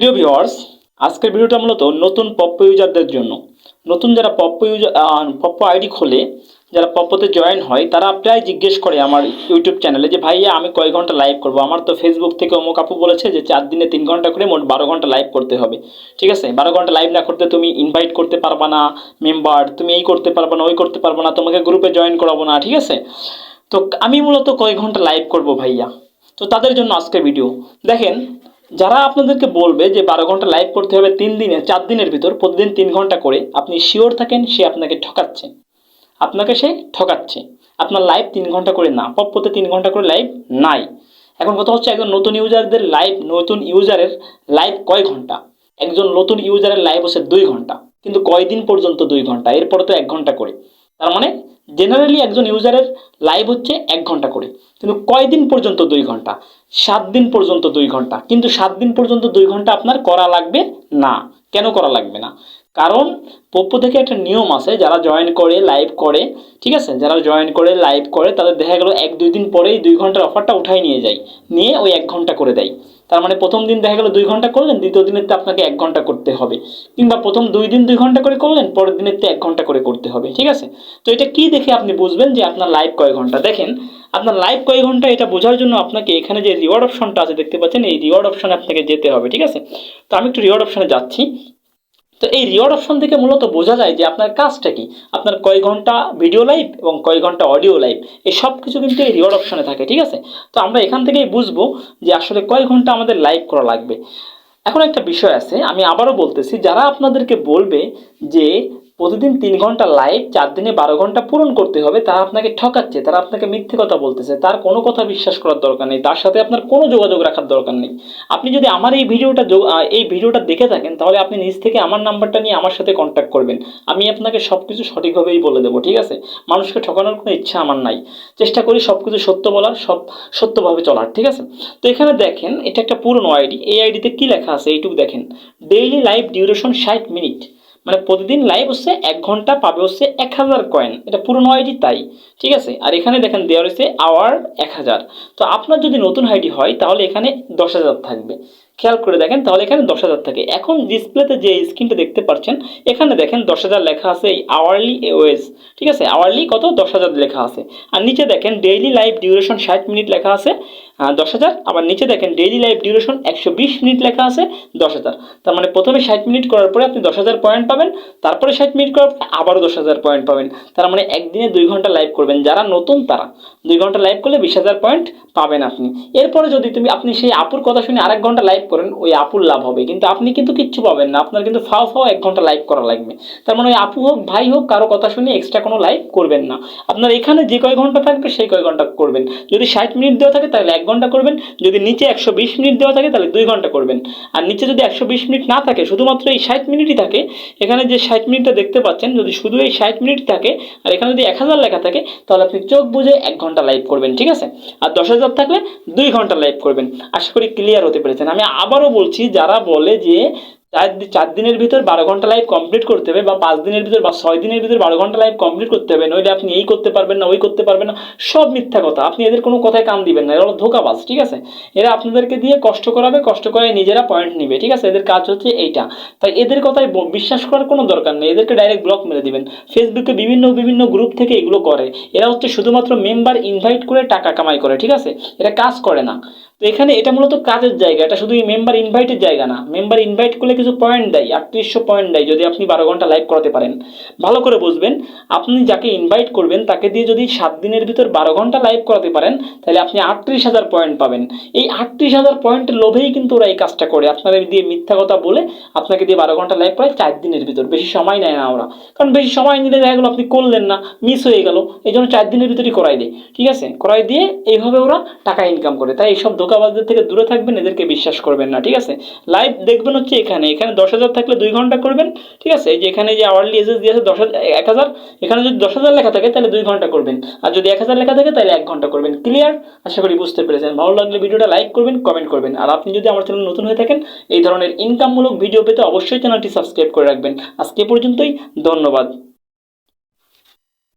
প্রিয় ভিউয়ার্স, আজকের ভিডিওটা মূলত নতুন পপ্প ইউজারদের জন্য। নতুন যারা পপ্প ইউজার পপ্প আইডি খোলে, যারা পপ্পতে জয়েন হয়, তারা প্রায় জিজ্ঞেস করে আমার ইউটিউব চ্যানেলে যে, ভাইয়া, আমি কয় ঘণ্টা লাইভ করব। আমার তো ফেসবুক থেকে অমুক আপু বলেছে যে, চার দিনে তিন ঘণ্টা করে মোট বারো ঘণ্টা লাইভ করতে হবে। ঠিক আছে? বারো ঘণ্টা লাইভ না করতে তুমি ইনভাইট করতে পারবা না মেম্বার তুমি এই করতে পারবা না, ওই করতে পারবা না, তোমাকে গ্রুপে জয়েন করাবো না, ঠিক আছে? তো আমি মূলত কয় ঘণ্টা লাইভ করব, ভাইয়া। তো তাদের জন্য আজকের ভিডিও দেখেন যারা আপনাদেরকে বলবে যে বারো ঘণ্টা লাইভ করতে হবে তিন দিনে, চার দিনের ভিতর, প্রতিদিন তিন ঘণ্টা করে আপনি শিওর থাকেন সে আপনাকে ঠকাচ্ছে। আপনাকে সে ঠকাচ্ছে। আপনার লাইভ তিন ঘণ্টা করে না পপ্পতে তিন ঘণ্টা করে লাইভ নাই। এখন কথা হচ্ছে একজন নতুন ইউজারদের লাইভ নতুন ইউজারের লাইভ কয় ঘণ্টা? একজন নতুন ইউজারের লাইভ হচ্ছে দুই ঘণ্টা। কিন্তু কয়দিন পর্যন্ত দুই ঘণ্টা? এরপরে তো এক ঘণ্টা করে। তার মানে জেনারেলি একজন ইউজারের লাইভ হচ্ছে এক ঘণ্টা করে। কিন্তু কয়দিন পর্যন্ত? দুই ঘণ্টা। সাত দিন পর্যন্ত দুই ঘণ্টা। কিন্তু সাত দিন পর্যন্ত দুই ঘণ্টা আপনার করা লাগবে না। কেন করা লাগবে না? কারণ পপ্পো থেকে একটা নিয়ম আছে, যারা জয়েন করে লাইভ করে, ঠিক আছে? যারা জয়েন করে লাইভ করে, তাদের দেখা গেলো এক দুই দিন পরেই দুই ঘণ্টার অফারটা উঠাই নিয়ে যায়। নিয়ে ওই এক ঘণ্টা করে দেয়। তার মানে প্রথম দিন দেখা গেল দুই ঘণ্টা করলেন, দ্বিতীয় দিনের তো আপনাকে এক ঘণ্টা করতে হবে। কিংবা প্রথম দুই দিন দুই ঘণ্টা করে করলেন, পরের দিনের তো এক ঘণ্টা করে করতে হবে, ঠিক আছে? তো এটা কি দেখে আপনি বুঝবেন যে আপনার লাইভ কয় ঘণ্টা? দেখেন, আপনার লাইভ কয় ঘণ্টা এটা বোঝার জন্য আপনাকে এখানে যে রিওয়ার্ড অপশনটা আছে, দেখতে পাচ্ছেন? এই রিওয়ার্ড অপশনে আপনাকে যেতে হবে, ঠিক আছে? তো আমি একটু রিওয়ার্ড অপশনে যাচ্ছি। তো এই রিওয়ার্ড অপশন থেকে মূলত বোঝা যায় যে আপনার কাজটা কি? আপনার কয় ঘণ্টা ভিডিও লাইভ এবং কয় ঘণ্টা অডিও লাইভ এই সব কিছু কিন্তু এই রিওয়ার্ড অপশনে থাকে, ঠিক আছে? তো আমরা এখান থেকেই বুঝব যে আসলে কয় ঘণ্টা আমাদের লাইভ করা লাগবে। এখন একটা বিষয় আছে, আমি আবারও বলতেছি, যারা আপনাদেরকে বলবে যে প্রতিদিন তিন ঘণ্টা লাইভ চার দিনে বারো ঘণ্টা পূরণ করতে হবে, তারা আপনাকে ঠকাচ্ছে, তারা আপনাকে মিথ্যে কথা বলতেছে, তার কোনো কথা বিশ্বাস করার দরকার নেই, তার সাথে আপনার কোনো যোগাযোগ রাখার দরকার নেই। আপনি যদি আমার এই ভিডিওটা এই ভিডিওটা দেখে থাকেন, তাহলে আপনি নিজ থেকে আমার নাম্বারটা নিয়ে আমার সাথে কন্ট্যাক্ট করবেন। আমি আপনাকে সব কিছু সঠিকভাবেই বলে দেবো, ঠিক আছে? মানুষকে ঠকানোর কোনো ইচ্ছা আমার নাই। চেষ্টা করি সব কিছু সত্য বলার, সব সত্যভাবে চলার, ঠিক আছে? তো এখানে দেখেন, এটা একটা পুরনো আইডি এই আইডিতে কী লেখা আছে? এইটুকু দেখেন। ডেইলি লাইভ ডিউরেশন ষাট মিনিট মানে প্রতিদিন লাইভ হচ্ছে এক ঘণ্টা পাবে হচ্ছে এক হাজার কয়েন এটা পুরনো আইডি তাই, ঠিক আছে? আর এখানে দেখেন দেওয়া রয়েছে আওয়ার এক হাজার। তো আপনার যদি নতুন আইডি হয়, তাহলে এখানে দশ হাজার থাকবে। খেয়াল করে দেখেন, তাহলে এখানে দশ হাজার থাকে। এখন ডিসপ্লেতে যে স্ক্রিনটা দেখতে পাচ্ছেন, এখানে দেখেন দশ হাজার লেখা আছে এই আওয়ারলি ওয়েস ঠিক আছে? আওয়ারলি কত? দশ হাজার লেখা আছে। আর নিচে দেখেন ডেইলি লাইভ ডিউরেশন ষাট মিনিট লেখা আছে দশ হাজার। আবার নিচে দেখেন ডেইলি লাইভ ডিউরেশন একশো বিশ মিনিট লেখা আছে, দশ হাজার। তার মানে প্রথমে ষাট মিনিট করার পরে আপনি দশ হাজার পয়েন্ট পাবেন, তারপরে ষাট মিনিট করার পরে আবারও দশ হাজার পয়েন্ট পাবেন। তার মানে একদিনে দুই ঘণ্টা লাইভ করবেন। যারা নতুন, তারা দুই ঘণ্টা লাইভ করলে বিশ হাজার পয়েন্ট পাবেন আপনি। এরপরে যদি তুমি, আপনি সেই আপুর কথা শুনে আরেক ঘণ্টা লাইভ করেন, ওই আপুর লাভ হবে। কিন্তু আপনি কিন্তু কিচ্ছু পাবেন না। আপনার কিন্তু ফাও ফাও এক ঘণ্টা লাইভ করা লাগবে। তার মানে ওই আপু হোক, ভাই হোক, কারও কথা শুনে এক্সট্রা কোনো লাইভ করবেন না। আপনার এখানে যে কয় ঘণ্টা থাকবে, সেই কয় ঘণ্টা করবেন। যদি ষাট মিনিট দেওয়া থাকে, তাহলে এক ঘণ্টা করবেন। যদি নিচে একশো বিশ মিনিট দেওয়া থাকে, তাহলে দুই ঘণ্টা করবেন। আর নিচে যদি একশো বিশ মিনিট না থাকে, শুধুমাত্র এই ষাট মিনিটই থাকে, এখানে যে ষাট মিনিটটা দেখতে পাচ্ছেন, যদি শুধু এই ষাট মিনিট থাকে, আর এখানে যদি এক হাজার লেখা থাকে, তাহলে আপনি চোখ বুঝে এক ঘণ্টা লাইভ করবেন, ঠিক আছে? আর দশ হাজার থাকলে দুই ঘণ্টা লাইভ করবেন। আশা করি ক্লিয়ার হতে পেরেছেন। আমি আবারও বলছি যারা বলে যে চার দিনের ভিতর বারো ঘণ্টা লাইভ কমপ্লিট করতে হবে বা পাঁচ দিনের ভিতর বা ছয় দিনের ভিতর বারো ঘণ্টা লাইভ কমপ্লিট করতে হবে। নইলে আপনি এই করতে পারবেন না, ওই করতে পারবেন না। সব মিথ্যা কথা। আপনি এদের কোনো কথায় কান দিবেন না। এরা ধোকাবাজ, ঠিক আছে? এরা আপনাদেরকে দিয়ে কষ্ট করাবে, কষ্ট করে নিজেরা পয়েন্ট নিবে, ঠিক আছে? এদের কাজ হচ্ছে এইটা। তাই এদের কথায় বিশ্বাস করার কোনো দরকার নেই। এদেরকে ডাইরেক্ট ব্লক মেরে দিবেন। ফেসবুকে বিভিন্ন বিভিন্ন গ্রুপ থেকে এগুলো করে। এরা হচ্ছে শুধুমাত্র মেম্বার ইনভাইট করে টাকা কামাই করে, ঠিক আছে? এরা কাজ করে না। তো এখানে এটা মূলত কাজের জায়গা। এটা শুধু মেম্বার ইনভাইটের জায়গা না। মেম্বার ইনভাইট করলে কিছু পয়েন্ট দেয়, আটত্রিশশো পয়েন্ট দেয়, যদি আপনি বারো ঘণ্টা লাইভ করাতে পারেন। ভালো করে বুঝবেন, আপনি যাকে ইনভাইট করবেন, তাকে দিয়ে যদি সাত দিনের ভিতর বারো ঘণ্টা লাইভ করাতে পারেন, তাহলে আপনি আটত্রিশ হাজার পয়েন্ট পাবেন। এই আটত্রিশ হাজার পয়েন্টের লোভেই কিন্তু ওরা এই কাজটা করে। আপনাদের দিয়ে মিথ্যা কথা বলে আপনাকে দিয়ে বারো ঘণ্টা লাইভ করায় চার দিনের ভিতর। বেশি সময় নেয় না ওরা। কারণ বেশি সময় নিলে দেখা গেলো আপনি করলেন না মিস হয়ে গেল এই জন্য চার দিনের ভিতরেই করাই দেয়। ঠিক আছে? করাই দিয়ে এইভাবে ওরা টাকা ইনকাম করে। তাই এইসব ধোকাবাজদের থেকে দূরে থাকবেন, এদেরকে বিশ্বাস করবেন না। ঠিক আছে? লাইভ দেখবেন হচ্ছে এখানে এখানে দশ হাজার থাকলে দুই ঘণ্টা করবেন, ঠিক আছে? যে এখানে যে আওয়ারলি এসেস দিয়েছে দশ হাজার এক হাজার, এখানে যদি দশ হাজার লেখা থাকে তাহলে দুই ঘণ্টা করবেন। আর যদি এক হাজার লেখা থাকে তাহলে এক ঘণ্টা করবেন। ক্লিয়ার আশা করি বুঝতে পেরেছেন। ভালো লাগলে ভিডিওটা লাইক করবেন কমেন্ট করবেন। আর আপনি যদি আমার চ্যানেল নতুন হয়ে থাকেন, এই ধরনের ইনকামমূলক ভিডিও পেতে অবশ্যই চ্যানেলটি সাবস্ক্রাইব করে রাখবেন। আজকে পর্যন্তই, ধন্যবাদ।